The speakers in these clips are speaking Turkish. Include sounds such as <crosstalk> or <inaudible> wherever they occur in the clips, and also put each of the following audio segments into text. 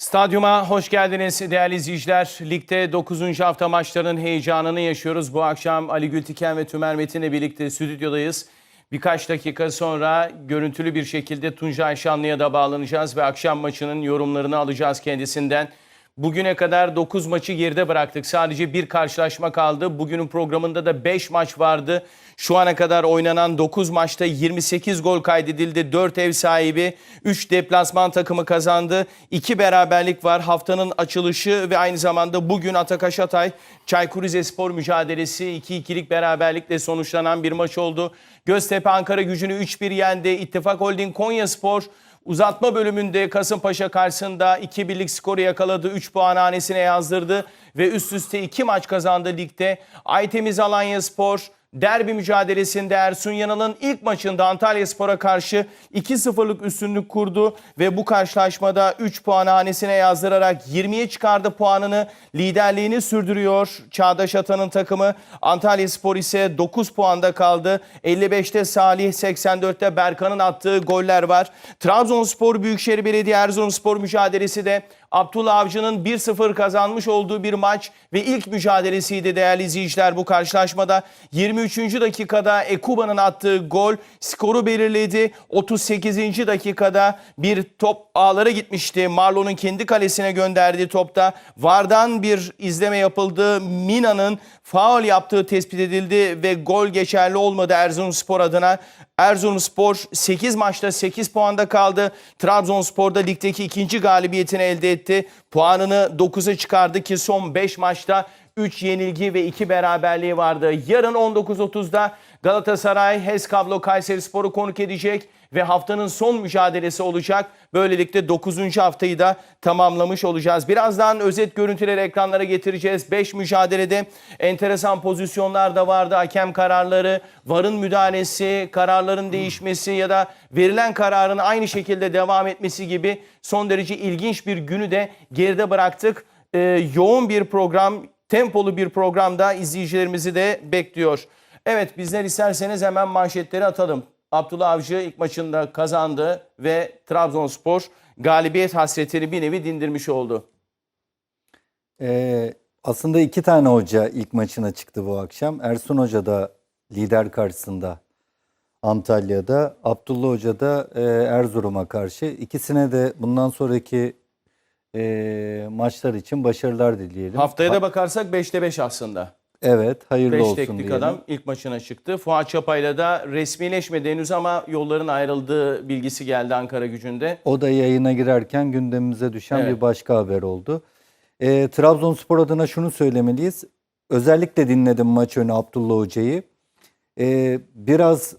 Stadyuma hoş geldiniz değerli izleyiciler. Ligde 9. hafta maçlarının heyecanını yaşıyoruz. Bu akşam Ali Gültiken ve Tümer Metin'le birlikte stüdyodayız. Birkaç dakika sonra görüntülü bir şekilde Tuncay Şanlı'ya da bağlanacağız ve akşam maçının yorumlarını alacağız kendisinden. Bugüne kadar 9 maçı geride bıraktık. Sadece bir karşılaşma kaldı. Bugünün programında da 5 maç vardı. Şu ana kadar oynanan 9 maçta 28 gol kaydedildi. 4 ev sahibi, 3 deplasman takımı kazandı. 2 beraberlik var. Haftanın açılışı ve aynı zamanda bugün Atakaş Atay Çaykur Rizespor mücadelesi 2-2'lik beraberlikle sonuçlanan bir maç oldu. Göztepe Ankara gücünü 3-1 yendi. İttifak Holding Konyaspor Uzatma bölümünde Kasımpaşa karşısında 2 birlik skoru yakaladı. 3 puan hanesine yazdırdı ve üst üste 2 maç kazandı ligde. Aytemiz Alanya Spor derbi mücadelesinde Ersun Yanal'ın ilk maçında Antalya Spor'a karşı 2-0'lık üstünlük kurdu ve bu karşılaşmada 3 puan hanesine yazdırarak 20'ye çıkardı puanını. Liderliğini sürdürüyor Çağdaş Atan'ın takımı. Antalya Spor ise 9 puanda kaldı. 55'te Salih, 84'te Berkan'ın attığı goller var. Trabzonspor Büyükşehir Belediye Erzurumspor mücadelesi de Abdullah Avcı'nın 1-0 kazanmış olduğu bir maç ve ilk mücadelesiydi değerli izleyiciler bu karşılaşmada. 23. dakikada Ekuba'nın attığı gol skoru belirledi. 38. dakikada bir top ağlara gitmişti. Marlon'un kendi kalesine gönderdiği topta Vardan bir izleme yapıldı. Mina'nın faul yaptığı tespit edildi ve gol geçerli olmadı Erzurumspor adına. Erzurumspor 8 maçta 8 puanda kaldı. Trabzonspor da ligdeki ikinci galibiyetini elde etti. Puanını 9'a çıkardı ki son 5 maçta 3 yenilgi ve 2 beraberliği vardı. Yarın 19.30'da Galatasaray HES Kablo Kayseri Spor'u konuk edecek ve haftanın son mücadelesi olacak. Böylelikle 9. haftayı da tamamlamış olacağız. Birazdan özet görüntüleri ekranlara getireceğiz. 5 mücadelede enteresan pozisyonlar da vardı. Hakem kararları, VAR'ın müdahalesi, kararların değişmesi ya da verilen kararın aynı şekilde devam etmesi gibi son derece ilginç bir günü de geride bıraktık. Ee, yoğun bir program, tempolu bir programda izleyicilerimizi de bekliyor. Evet bizler isterseniz hemen manşetleri atalım. Abdullah Avcı ilk maçında kazandı ve Trabzonspor galibiyet hasretini bir nevi dindirmiş oldu. Ee, aslında iki tane hoca ilk maçına çıktı bu akşam. Ersun Hoca da lider karşısında Antalya'da. Abdullah Hoca da e, Erzurum'a karşı. İkisine de bundan sonraki e, maçlar için başarılar dileyelim. Haftaya Ha- da bakarsak 5'te 5 aslında. Evet, hayırlı 5 olsun teknik diyelim. adam ilk maçına çıktı. Fuat Çapay'la da resmileşmedi henüz ama yolların ayrıldığı bilgisi geldi Ankara gücünde. O da yayına girerken gündemimize düşen Evet. bir başka haber oldu. Ee, Trabzonspor adına şunu söylemeliyiz. Özellikle dinledim maç önü Abdullah Hoca'yı. Ee, biraz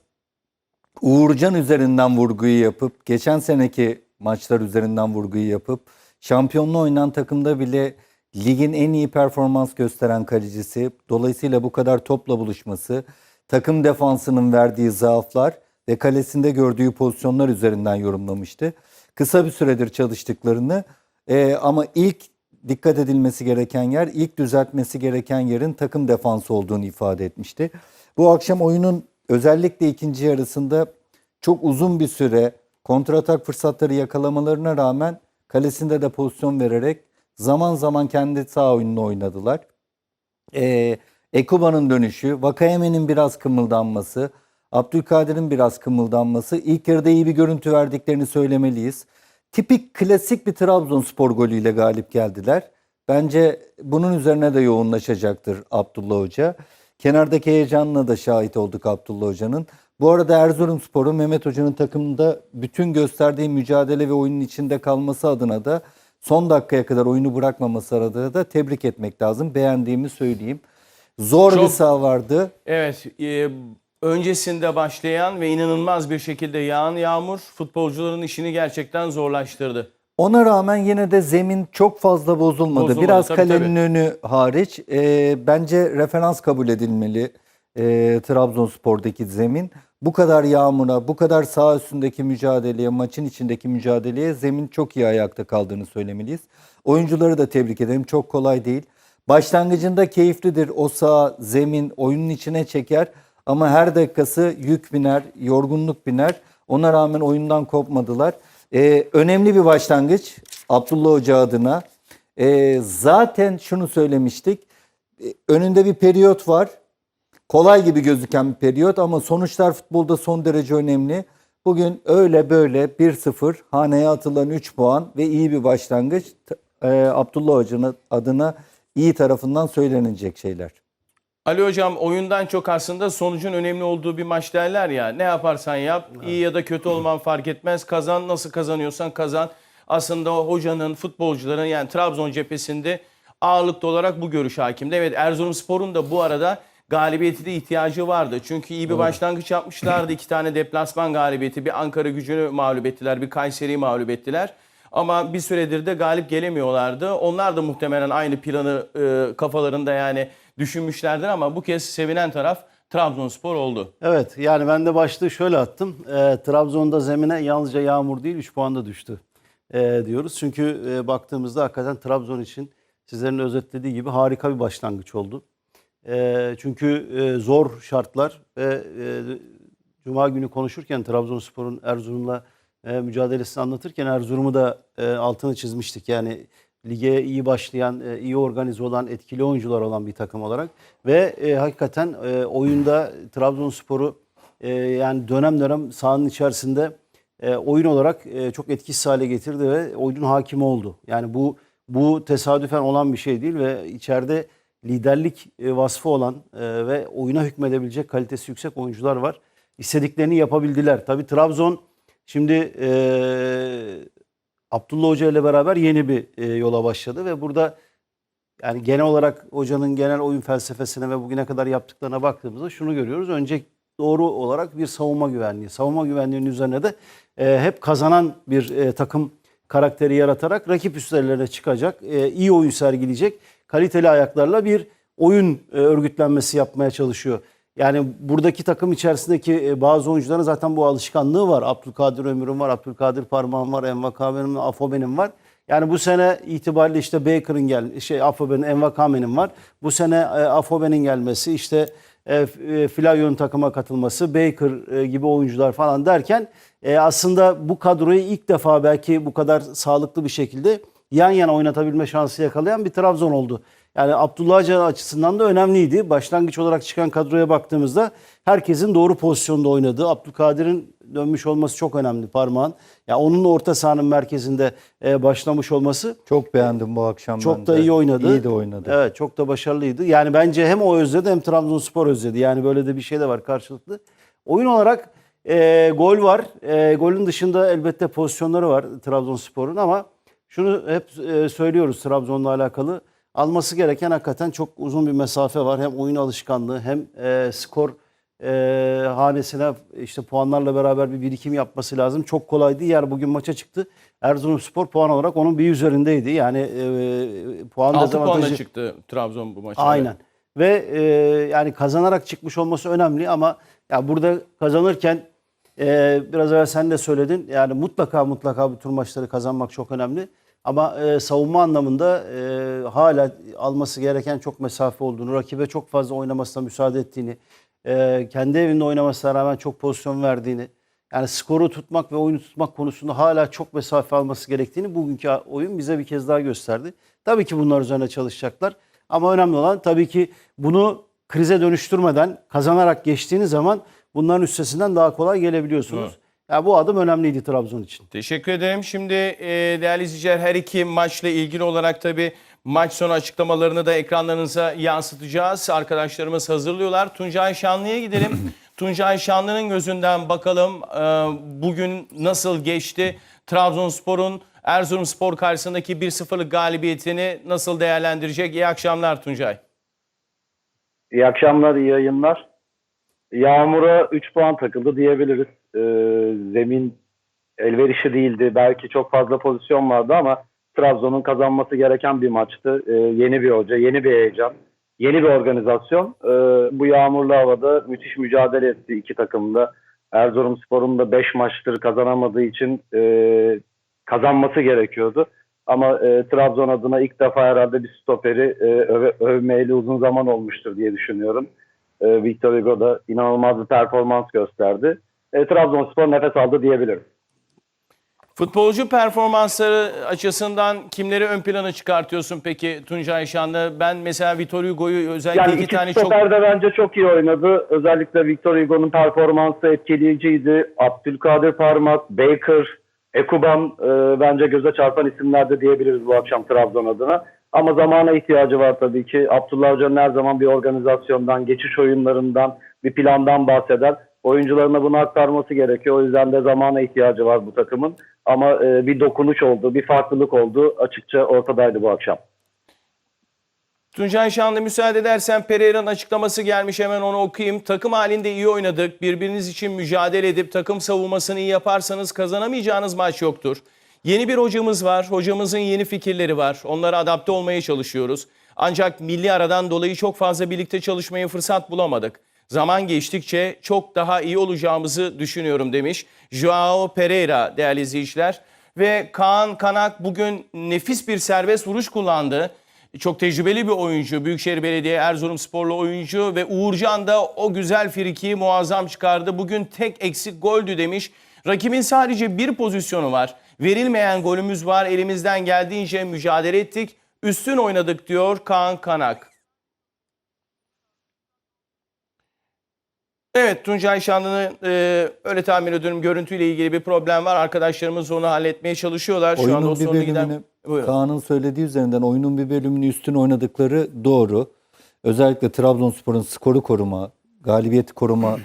Uğurcan üzerinden vurguyu yapıp, geçen seneki maçlar üzerinden vurguyu yapıp, şampiyonluğu oynayan takımda bile ligin en iyi performans gösteren kalecisi, dolayısıyla bu kadar topla buluşması, takım defansının verdiği zaaflar ve kalesinde gördüğü pozisyonlar üzerinden yorumlamıştı. Kısa bir süredir çalıştıklarını e, ama ilk dikkat edilmesi gereken yer, ilk düzeltmesi gereken yerin takım defansı olduğunu ifade etmişti. Bu akşam oyunun özellikle ikinci yarısında çok uzun bir süre kontratak fırsatları yakalamalarına rağmen kalesinde de pozisyon vererek zaman zaman kendi sağ oyununu oynadılar. Ee, Ekuba'nın dönüşü, Vakayeme'nin biraz kımıldanması, Abdülkadir'in biraz kımıldanması ilk yarıda iyi bir görüntü verdiklerini söylemeliyiz. Tipik klasik bir Trabzonspor golüyle galip geldiler. Bence bunun üzerine de yoğunlaşacaktır Abdullah Hoca. Kenardaki heyecanına da şahit olduk Abdullah Hoca'nın. Bu arada Erzurumspor'un Mehmet Hoca'nın takımında bütün gösterdiği mücadele ve oyunun içinde kalması adına da son dakikaya kadar oyunu bırakmaması adına da tebrik etmek lazım. Beğendiğimi söyleyeyim. Zor bir Çok- saha vardı. Evet, e, öncesinde başlayan ve inanılmaz bir şekilde yağan yağmur futbolcuların işini gerçekten zorlaştırdı. Ona rağmen yine de zemin çok fazla bozulmadı. Bozulmadı, Biraz tabii, kalenin tabii. önü hariç. Ee, bence referans kabul edilmeli e, Trabzonspor'daki zemin. Bu kadar yağmura, bu kadar sağ üstündeki mücadeleye, maçın içindeki mücadeleye zemin çok iyi ayakta kaldığını söylemeliyiz. Oyuncuları da tebrik ederim. Çok kolay değil. Başlangıcında keyiflidir. O sağ, zemin oyunun içine çeker. Ama her dakikası yük biner, yorgunluk biner. Ona rağmen oyundan kopmadılar. Ee, önemli bir başlangıç. Abdullah Hoca adına. E, zaten şunu söylemiştik. E, önünde bir periyot var. Kolay gibi gözüken bir periyot ama sonuçlar futbolda son derece önemli. Bugün öyle böyle 1-0 haneye atılan 3 puan ve iyi bir başlangıç. E, Abdullah Hoca'nın adına iyi tarafından söylenecek şeyler. Ali Hocam oyundan çok aslında sonucun önemli olduğu bir maç derler ya. Ne yaparsan yap, iyi ya da kötü olman fark etmez. Kazan nasıl kazanıyorsan kazan. Aslında hocanın, futbolcuların yani Trabzon cephesinde ağırlıklı olarak bu görüş hakimdi. Evet Erzurumspor'un da bu arada galibiyeti de ihtiyacı vardı. Çünkü iyi bir başlangıç yapmışlardı. İki tane deplasman galibiyeti. Bir Ankara gücünü mağlup ettiler, bir Kayseri'yi mağlup ettiler. Ama bir süredir de galip gelemiyorlardı. Onlar da muhtemelen aynı planı e, kafalarında yani düşünmüşlerdir ama bu kez sevinen taraf Trabzonspor oldu. Evet yani ben de başlığı şöyle attım. Ee, Trabzon'da zemine yalnızca yağmur değil 3 puan da düştü ee, diyoruz. Çünkü e, baktığımızda hakikaten Trabzon için sizlerin özetlediği gibi harika bir başlangıç oldu. Ee, çünkü e, zor şartlar ve e, Cuma günü konuşurken Trabzonspor'un Erzurum'la e, mücadelesini anlatırken Erzurum'u da e, altını çizmiştik. Yani lige iyi başlayan, e, iyi organize olan, etkili oyuncular olan bir takım olarak ve e, hakikaten e, oyunda Trabzonspor'u e, yani dönem dönem sahanın içerisinde e, oyun olarak e, çok etkisiz hale getirdi ve oyunun hakimi oldu. Yani bu bu tesadüfen olan bir şey değil ve içeride liderlik e, vasfı olan e, ve oyuna hükmedebilecek kalitesi yüksek oyuncular var. İstediklerini yapabildiler. Tabii Trabzon şimdi e, Abdullah Hoca ile beraber yeni bir e, yola başladı ve burada yani genel olarak hocanın genel oyun felsefesine ve bugüne kadar yaptıklarına baktığımızda şunu görüyoruz. Önce doğru olarak bir savunma güvenliği. Savunma güvenliğinin üzerine de e, hep kazanan bir e, takım karakteri yaratarak rakip üstlerine çıkacak, e, iyi oyun sergileyecek, kaliteli ayaklarla bir oyun e, örgütlenmesi yapmaya çalışıyor. Yani buradaki takım içerisindeki e, bazı oyuncuların zaten bu alışkanlığı var. Abdülkadir Ömür'ün var, Abdülkadir Parmağan var, Envakame'nin, Afobe'nin var. Yani bu sene itibariyle işte Baker'ın gel şey Afobe'nin, Envakame'nin var. Bu sene Afobe'nin gelmesi, işte e, e, Flavio'nun takıma katılması, Baker e, gibi oyuncular falan derken e, aslında bu kadroyu ilk defa belki bu kadar sağlıklı bir şekilde yan yana oynatabilme şansı yakalayan bir Trabzon oldu. Yani Abdullah Hoca açısından da önemliydi. Başlangıç olarak çıkan kadroya baktığımızda herkesin doğru pozisyonda oynadığı, Abdülkadir'in dönmüş olması çok önemli parmağın. Ya onun orta sahanın merkezinde e, başlamış olması Çok beğendim bu akşam çok ben da de. iyi oynadı. İyi de oynadı. Evet çok da başarılıydı. Yani bence hem o özledi hem Trabzonspor özledi. Yani böyle de bir şey de var karşılıklı. Oyun olarak e, gol var. E, golün dışında elbette pozisyonları var Trabzonspor'un ama şunu hep e, söylüyoruz Trabzon'la alakalı. Alması gereken hakikaten çok uzun bir mesafe var. Hem oyun alışkanlığı hem e, skor e, hanesine işte puanlarla beraber bir birikim yapması lazım. Çok kolay değil. Yani bugün maça çıktı. Erzurumspor puan olarak onun bir üzerindeydi. Yani e, puan 6 puanla dezavantajı. çıktı Trabzon bu maçta. Aynen. Ve e, yani kazanarak çıkmış olması önemli ama ya burada kazanırken e, biraz evvel sen de söyledin. Yani mutlaka mutlaka bu tür maçları kazanmak çok önemli. Ama e, savunma anlamında e, hala alması gereken çok mesafe olduğunu, rakibe çok fazla oynamasına müsaade ettiğini, e, kendi evinde oynamasına rağmen çok pozisyon verdiğini, yani skoru tutmak ve oyunu tutmak konusunda hala çok mesafe alması gerektiğini bugünkü oyun bize bir kez daha gösterdi. Tabii ki bunlar üzerine çalışacaklar. Ama önemli olan tabii ki bunu krize dönüştürmeden kazanarak geçtiğiniz zaman bunların üstesinden daha kolay gelebiliyorsunuz. Ya bu adım önemliydi Trabzon için. Teşekkür ederim. Şimdi e, değerli izleyiciler her iki maçla ilgili olarak tabii maç sonu açıklamalarını da ekranlarınıza yansıtacağız. Arkadaşlarımız hazırlıyorlar. Tuncay Şanlı'ya gidelim. <clears throat> Tuncay Şanlı'nın gözünden bakalım e, bugün nasıl geçti? Trabzonspor'un Erzurumspor karşısındaki 1-0'lık galibiyetini nasıl değerlendirecek? İyi akşamlar Tuncay. İyi akşamlar, iyi yayınlar. Yağmur'a 3 puan takıldı diyebiliriz. Ee, zemin elverişi değildi. Belki çok fazla pozisyon vardı ama Trabzon'un kazanması gereken bir maçtı. Ee, yeni bir hoca, yeni bir heyecan, yeni bir organizasyon. Ee, bu yağmurlu havada müthiş mücadele etti iki takım da. Erzurumspor'un da 5 maçtır kazanamadığı için e, kazanması gerekiyordu. Ama e, Trabzon adına ilk defa herhalde bir stoperi e, öve, övmeyeli uzun zaman olmuştur diye düşünüyorum. E, Victor Hugo da inanılmaz bir performans gösterdi. E, Trabzonspor nefes aldı diyebilirim. Futbolcu performansları açısından kimleri ön plana çıkartıyorsun peki Tuncay Şanlı? Ben mesela Vitor Hugo'yu özellikle Yani iki iki tane çok seferde bence çok iyi oynadı. Özellikle Victor Hugo'nun performansı etkileyiciydi. Abdülkadir Parmak, Baker, Ekuban e, bence göze çarpan isimler de diyebiliriz bu akşam Trabzon adına. Ama zamana ihtiyacı var tabii ki. Abdullah Hoca'nın her zaman bir organizasyondan, geçiş oyunlarından, bir plandan bahseder. Oyuncularına bunu aktarması gerekiyor. O yüzden de zamana ihtiyacı var bu takımın. Ama e, bir dokunuş oldu, bir farklılık oldu. Açıkça ortadaydı bu akşam. Tuncay Şanlı müsaade edersen Pereira'nın açıklaması gelmiş hemen onu okuyayım. Takım halinde iyi oynadık. Birbiriniz için mücadele edip takım savunmasını iyi yaparsanız kazanamayacağınız maç yoktur. Yeni bir hocamız var. Hocamızın yeni fikirleri var. Onlara adapte olmaya çalışıyoruz. Ancak milli aradan dolayı çok fazla birlikte çalışmaya fırsat bulamadık. Zaman geçtikçe çok daha iyi olacağımızı düşünüyorum demiş. Joao Pereira değerli izleyiciler. Ve Kaan Kanak bugün nefis bir serbest vuruş kullandı. Çok tecrübeli bir oyuncu. Büyükşehir Belediye Erzurumsporlu oyuncu ve Uğurcan da o güzel friki muazzam çıkardı. Bugün tek eksik goldü demiş. Rakibin sadece bir pozisyonu var. Verilmeyen golümüz var. Elimizden geldiğince mücadele ettik. Üstün oynadık diyor Kaan Kanak. Evet Tuncay Şanlı'nın e, öyle tahmin ediyorum görüntüyle ilgili bir problem var. Arkadaşlarımız onu halletmeye çalışıyorlar. Şu anda o Oyunun bir sorunu giden... bölümünü Buyurun. Kaan'ın söylediği üzerinden oyunun bir bölümünü üstün oynadıkları doğru. Özellikle Trabzonspor'un skoru koruma, galibiyeti koruma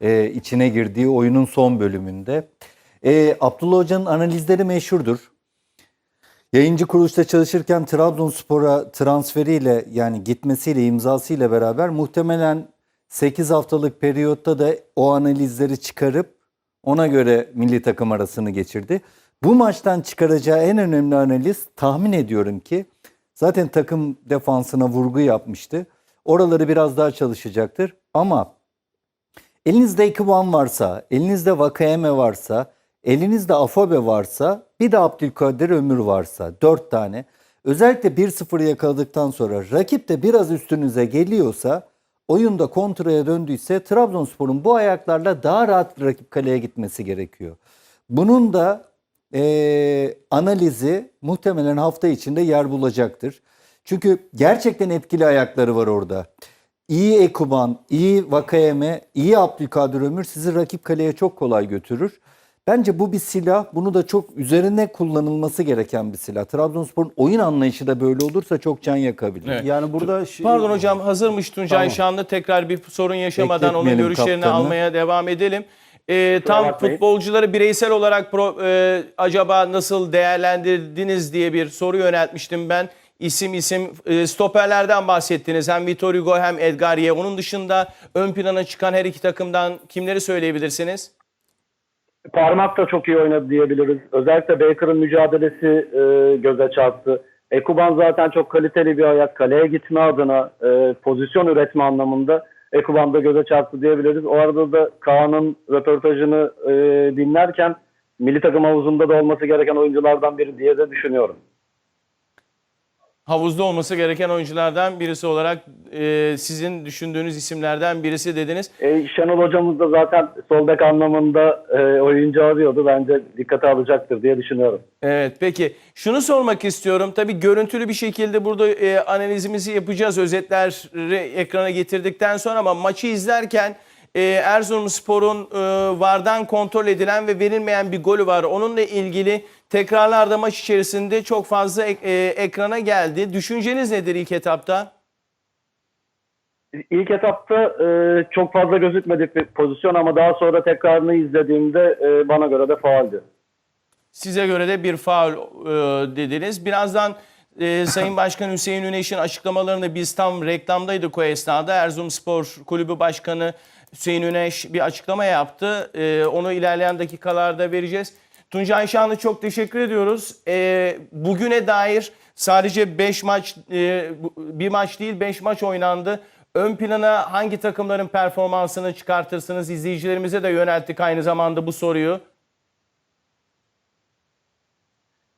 e, içine girdiği oyunun son bölümünde. E, Abdullah Hoca'nın analizleri meşhurdur. Yayıncı kuruluşta çalışırken Trabzonspor'a transferiyle yani gitmesiyle imzasıyla beraber muhtemelen 8 haftalık periyotta da o analizleri çıkarıp ona göre milli takım arasını geçirdi. Bu maçtan çıkaracağı en önemli analiz tahmin ediyorum ki zaten takım defansına vurgu yapmıştı. Oraları biraz daha çalışacaktır ama elinizde Ekuban varsa, elinizde Vakayeme varsa, elinizde Afobe varsa, bir de Abdülkadir Ömür varsa dört tane. Özellikle 1-0 yakaladıktan sonra rakip de biraz üstünüze geliyorsa, oyunda kontraya döndüyse Trabzonspor'un bu ayaklarla daha rahat rakip kaleye gitmesi gerekiyor. Bunun da eee, analizi muhtemelen hafta içinde yer bulacaktır. Çünkü gerçekten etkili ayakları var orada. İyi Ekuban, iyi Vakayeme, iyi Abdülkadir Ömür sizi rakip kaleye çok kolay götürür. Bence bu bir silah. Bunu da çok üzerine kullanılması gereken bir silah. Trabzonspor'un oyun anlayışı da böyle olursa çok can yakabilir. Evet. Yani burada şi- Pardon hocam hazırmış Tuncay Tamam. Şanlı. Tekrar bir sorun yaşamadan onun görüşlerini kaptanı. almaya devam edelim. Ee, tam futbolcuları bireysel olarak pro- e, acaba nasıl değerlendirdiniz diye bir soru yöneltmiştim ben. İsim isim e, stoperlerden bahsettiniz. Hem Vitor Hugo hem Edgarie. Onun dışında ön plana çıkan her iki takımdan kimleri söyleyebilirsiniz? Parmak da çok iyi oynadı diyebiliriz. Özellikle Baker'ın mücadelesi e, göze çarptı. Ekuban zaten çok kaliteli bir ayak. Kaleye gitme adına e, pozisyon üretme anlamında Ekuban da göze çarptı diyebiliriz. O arada da Kaan'ın röportajını e, dinlerken milli takım havuzunda da olması gereken oyunculardan biri diye de düşünüyorum. Havuzda olması gereken oyunculardan birisi olarak e, sizin düşündüğünüz isimlerden birisi dediniz. E, Şenol hocamız da zaten sol bek anlamında e, oyuncu arıyordu. Bence dikkate alacaktır diye düşünüyorum. Evet peki şunu sormak istiyorum. Tabii görüntülü bir şekilde burada e, analizimizi yapacağız. Özetleri ekrana getirdikten sonra ama maçı izlerken e, Erzurumspor'un e, VAR'dan kontrol edilen ve verilmeyen bir golü var. Onunla ilgili tekrarlarda maç içerisinde çok fazla ek- e, ekrana geldi. Düşünceniz nedir ilk etapta? İlk etapta e, çok fazla gözükmedik bir pozisyon ama daha sonra tekrarını izlediğimde e, bana göre de faaldi. Size göre de bir faul e, dediniz. Birazdan e, Sayın <laughs> Başkan Hüseyin Üneş'in açıklamalarını biz tam reklamdaydık o esnada. Erzurumspor Kulübü Başkanı Hüseyin Üneş bir açıklama yaptı. E, onu ilerleyen dakikalarda vereceğiz. Tuncay Şanlı çok teşekkür ediyoruz. E, bugüne dair sadece 5 maç, e, bir maç değil 5 maç oynandı. Ön plana hangi takımların performansını çıkartırsınız? İzleyicilerimize de yönelttik aynı zamanda bu soruyu.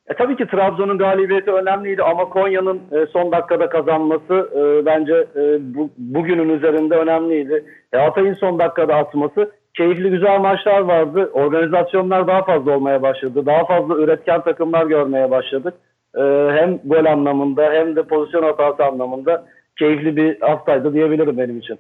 E, tabii ki Trabzon'un galibiyeti önemliydi ama Konya'nın e, son dakikada kazanması e, bence e, bu, bugünün üzerinde önemliydi. E, Hatay'ın son dakikada atması keyifli güzel maçlar vardı. Organizasyonlar daha fazla olmaya başladı. Daha fazla üretken takımlar görmeye başladık. Ee, hem gol anlamında hem de pozisyon hatası anlamında keyifli bir haftaydı diyebilirim benim için.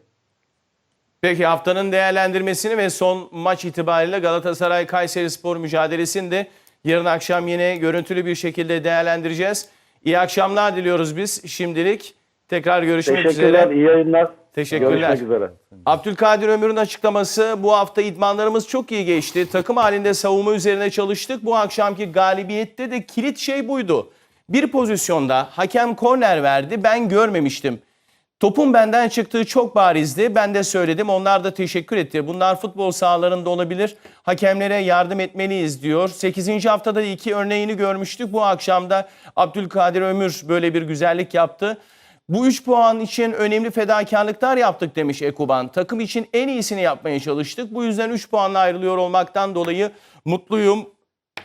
Peki haftanın değerlendirmesini ve son maç itibariyle Galatasaray Kayseri Spor mücadelesini de yarın akşam yine görüntülü bir şekilde değerlendireceğiz. İyi akşamlar diliyoruz biz şimdilik. Tekrar görüşmek Teşekkürler, üzere. iyi yayınlar. Teşekkürler. Görüşmek üzere. Abdülkadir Ömür'ün açıklaması bu hafta idmanlarımız çok iyi geçti. Takım halinde savunma üzerine çalıştık. Bu akşamki galibiyette de kilit şey buydu. Bir pozisyonda hakem korner verdi. Ben görmemiştim. Topun benden çıktığı çok barizdi. Ben de söyledim. Onlar da teşekkür etti. Bunlar futbol sahalarında olabilir. Hakemlere yardım etmeliyiz diyor. 8. haftada iki örneğini görmüştük. Bu akşamda Abdülkadir Ömür böyle bir güzellik yaptı. Bu 3 puan için önemli fedakarlıklar yaptık demiş Ekuban. Takım için en iyisini yapmaya çalıştık. Bu yüzden 3 puanla ayrılıyor olmaktan dolayı mutluyum.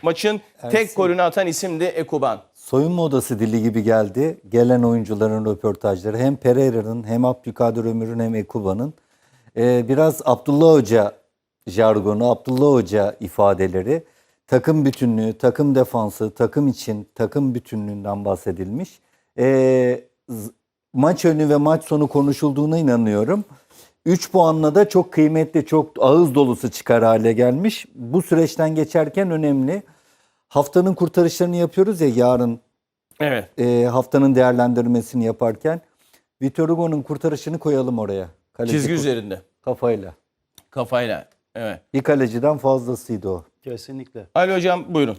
Maçın tek Ersin. golünü atan isim de Ekuban. Soyunma odası dili gibi geldi. Gelen oyuncuların röportajları hem Pereira'nın hem Abdülkadir Ömür'ün hem Ekuba'nın. Ee, biraz Abdullah Hoca jargonu, Abdullah Hoca ifadeleri. Takım bütünlüğü, takım defansı, takım için takım bütünlüğünden bahsedilmiş. Ee, maç önü ve maç sonu konuşulduğuna inanıyorum. 3 puanla da çok kıymetli, çok ağız dolusu çıkar hale gelmiş. Bu süreçten geçerken önemli. Haftanın kurtarışlarını yapıyoruz ya yarın Evet. e, haftanın değerlendirmesini yaparken. Vitor Hugo'nun kurtarışını koyalım oraya. Kaleci Çizgi kur- üzerinde. Kafayla. Kafayla. Evet. Bir kaleciden fazlasıydı o. Kesinlikle. Ali Hocam buyurun.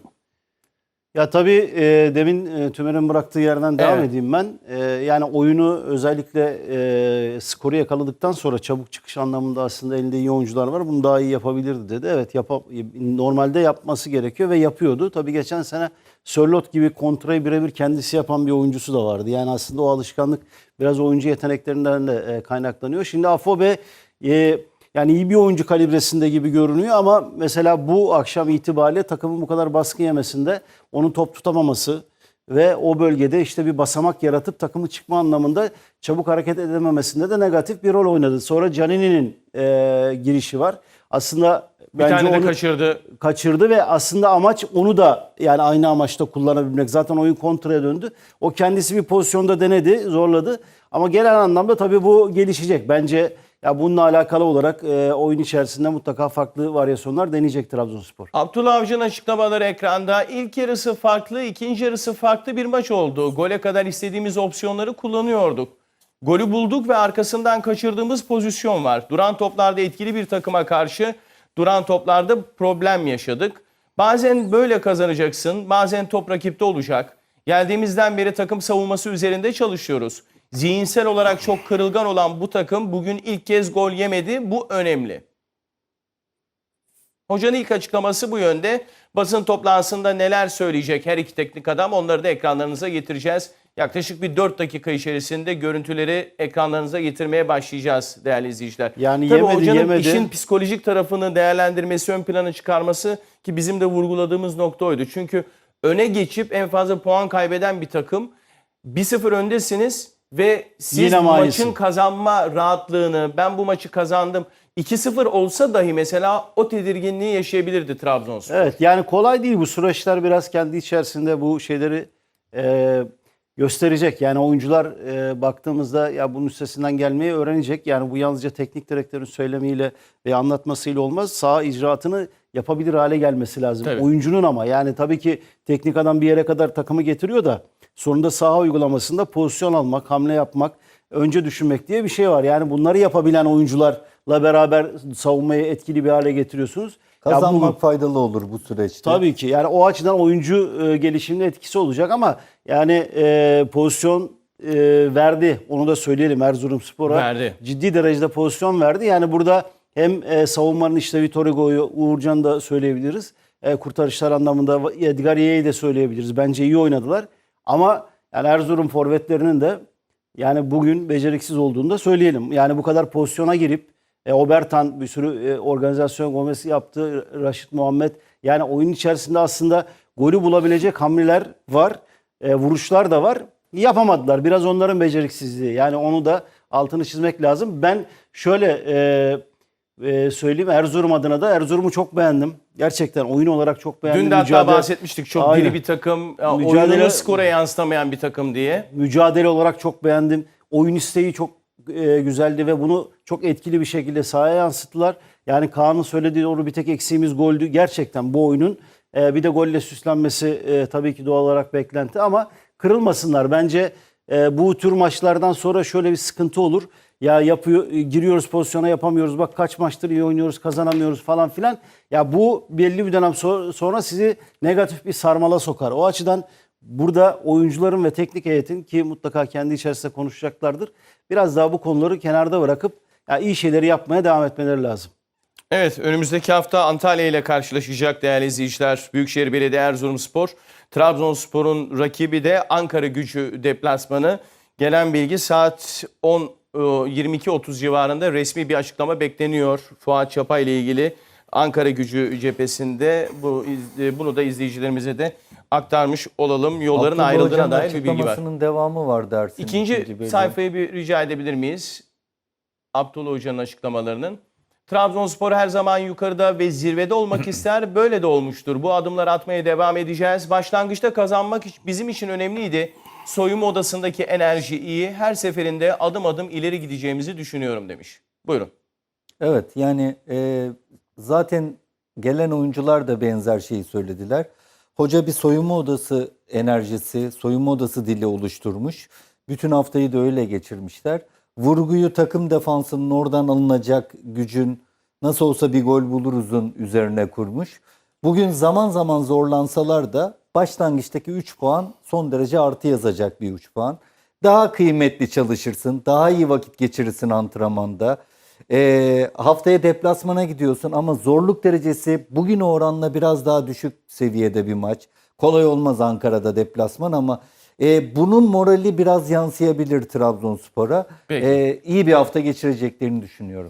Ya tabii e, demin e, Tümer'in bıraktığı yerden devam Evet. edeyim ben. E, yani oyunu özellikle e, skoru yakaladıktan sonra çabuk çıkış anlamında aslında elinde iyi oyuncular var. Bunu daha iyi yapabilirdi dedi. Evet yapa, normalde yapması gerekiyor ve yapıyordu. Tabii geçen sene Sörlot gibi kontrayı birebir kendisi yapan bir oyuncusu da vardı. Yani aslında o alışkanlık biraz oyuncu yeteneklerinden de e, kaynaklanıyor. Şimdi Afobe e, yani iyi bir oyuncu kalibresinde gibi görünüyor ama mesela bu akşam itibariyle takımın bu kadar baskı yemesinde onun top tutamaması ve o bölgede işte bir basamak yaratıp takımı çıkma anlamında çabuk hareket edememesinde de negatif bir rol oynadı. Sonra Canini'nin e, girişi var. Aslında Bir tane de onu kaçırdı. kaçırdı ve aslında amaç onu da yani aynı amaçta kullanabilmek. Zaten oyun kontraya döndü. O kendisi bir pozisyonda denedi, zorladı. Ama genel anlamda tabii bu gelişecek. Bence ya bununla alakalı olarak e, oyun içerisinde mutlaka farklı varyasyonlar deneyecek Trabzonspor. Abdullah Avcı'nın açıklamaları ekranda. İlk yarısı farklı, ikinci yarısı farklı bir maç oldu. Gole kadar istediğimiz opsiyonları kullanıyorduk. Golü bulduk ve arkasından kaçırdığımız pozisyon var. Duran toplarda etkili bir takıma karşı duran toplarda problem yaşadık. Bazen böyle kazanacaksın, bazen top rakipte olacak. Geldiğimizden beri takım savunması üzerinde çalışıyoruz. Zihinsel olarak çok kırılgan olan bu takım bugün ilk kez gol yemedi. Bu önemli. Hocanın ilk açıklaması bu yönde. Basın toplantısında neler söyleyecek her iki teknik adam onları da ekranlarınıza getireceğiz. Yaklaşık bir 4 dakika içerisinde görüntüleri ekranlarınıza getirmeye başlayacağız değerli izleyiciler. Yani Tabii yemedi, hocanın yemedi. işin psikolojik tarafını değerlendirmesi, ön plana çıkarması ki bizim de vurguladığımız nokta oydu. Çünkü öne geçip en fazla puan kaybeden bir takım 1-0 öndesiniz ve siz Yine bu maalesef. maçın kazanma rahatlığını ben bu maçı kazandım 2-0 olsa dahi mesela o tedirginliği yaşayabilirdi Trabzonspor. Evet yani kolay değil bu süreçler biraz kendi içerisinde bu şeyleri e, gösterecek. Yani oyuncular e, baktığımızda ya bunun üstesinden gelmeyi öğrenecek. Yani bu yalnızca teknik direktörün söylemiyle ve anlatmasıyla olmaz. Sağ icraatını yapabilir hale gelmesi lazım. Tabii. Oyuncunun ama yani tabii ki teknik adam bir yere kadar takımı getiriyor da sonunda saha uygulamasında pozisyon almak, hamle yapmak, önce düşünmek diye bir şey var. Yani bunları yapabilen oyuncularla beraber savunmayı etkili bir hale getiriyorsunuz. Ya Kazanmak bu- faydalı olur bu süreçte. Tabii ki yani o açıdan oyuncu e, gelişimine etkisi olacak ama yani e, pozisyon e, verdi. Onu da söyleyelim Erzurumspor'a. Verdi. Ciddi derecede pozisyon verdi. Yani burada hem e, savunmanın işte Vitor Hugo'yu, Uğurcan'ı da söyleyebiliriz. E, kurtarışlar anlamında Edgar Ye'yi de söyleyebiliriz. Bence iyi oynadılar. Ama yani Erzurum forvetlerinin de yani bugün beceriksiz olduğunu da söyleyelim. Yani bu kadar pozisyona girip e, Obertan bir sürü e, organizasyon gomesi yaptı. Raşit Muhammed. Yani oyun içerisinde aslında golü bulabilecek hamleler var. E, vuruşlar da var. Yapamadılar. Biraz onların beceriksizliği. Yani onu da altını çizmek lazım. Ben şöyle e, e, söyleyeyim Erzurum adına da Erzurum'u çok beğendim. Gerçekten oyun olarak çok beğendim. Dün de hatta Mücadele- bahsetmiştik çok Aynen. diri bir takım, Mücadele- oyununu skora yansıtamayan bir takım diye. mücadele olarak çok beğendim. Oyun isteği çok e, güzeldi ve bunu çok etkili bir şekilde sahaya yansıttılar. Yani Kaan'ın söylediği doğru bir tek eksiğimiz goldü. Gerçekten bu oyunun e, bir de golle süslenmesi e, tabii ki doğal olarak beklenti ama kırılmasınlar. Bence e, bu tür maçlardan sonra şöyle bir sıkıntı olur. Ya yapıyor giriyoruz pozisyona yapamıyoruz. Bak kaç maçtır iyi oynuyoruz, kazanamıyoruz falan filan. Ya bu belli bir dönem so- sonra sizi negatif bir sarmala sokar. O açıdan burada oyuncuların ve teknik heyetin ki mutlaka kendi içerisinde konuşacaklardır. Biraz daha bu konuları kenarda bırakıp ya iyi şeyleri yapmaya devam etmeleri lazım. Evet önümüzdeki hafta Antalya ile karşılaşacak değerli izleyiciler. Büyükşehir Belediye Erzurumspor. Trabzonspor'un rakibi de Ankara gücü deplasmanı. Gelen bilgi saat 10 e, 22.30 civarında resmi bir açıklama bekleniyor. Fuat Çapa ile ilgili Ankara gücü cephesinde bu iz- bunu da izleyicilerimize de aktarmış olalım. Yolların Abdullah ayrıldığına dair bir bilgi var. devamı var dersin. İkinci sayfayı bir rica edebilir miyiz? Abdullah Hoca'nın açıklamalarının. Trabzonspor her zaman yukarıda ve zirvede olmak <clears throat> ister. Böyle de olmuştur. Bu adımları atmaya devam edeceğiz. Başlangıçta kazanmak bizim için önemliydi. Soyunma odasındaki enerji iyi. Her seferinde adım adım ileri gideceğimizi düşünüyorum demiş. Buyurun. Evet yani e, zaten gelen oyuncular da benzer şeyi söylediler. Hoca bir soyunma odası enerjisi, soyunma odası dili oluşturmuş. Bütün haftayı da öyle geçirmişler. Vurguyu takım defansının oradan alınacak gücün nasıl olsa bir gol buluruzun üzerine kurmuş. Bugün zaman zaman zorlansalar da başlangıçtaki 3 puan son derece artı yazacak bir 3 puan. Daha kıymetli çalışırsın, daha iyi vakit geçirirsin antrenmanda. Ee, haftaya deplasmana gidiyorsun ama zorluk derecesi bugün oranla biraz daha düşük seviyede bir maç. Kolay olmaz Ankara'da deplasman ama e, bunun morali biraz yansıyabilir Trabzonspor'a. E, iyi bir hafta geçireceklerini düşünüyorum.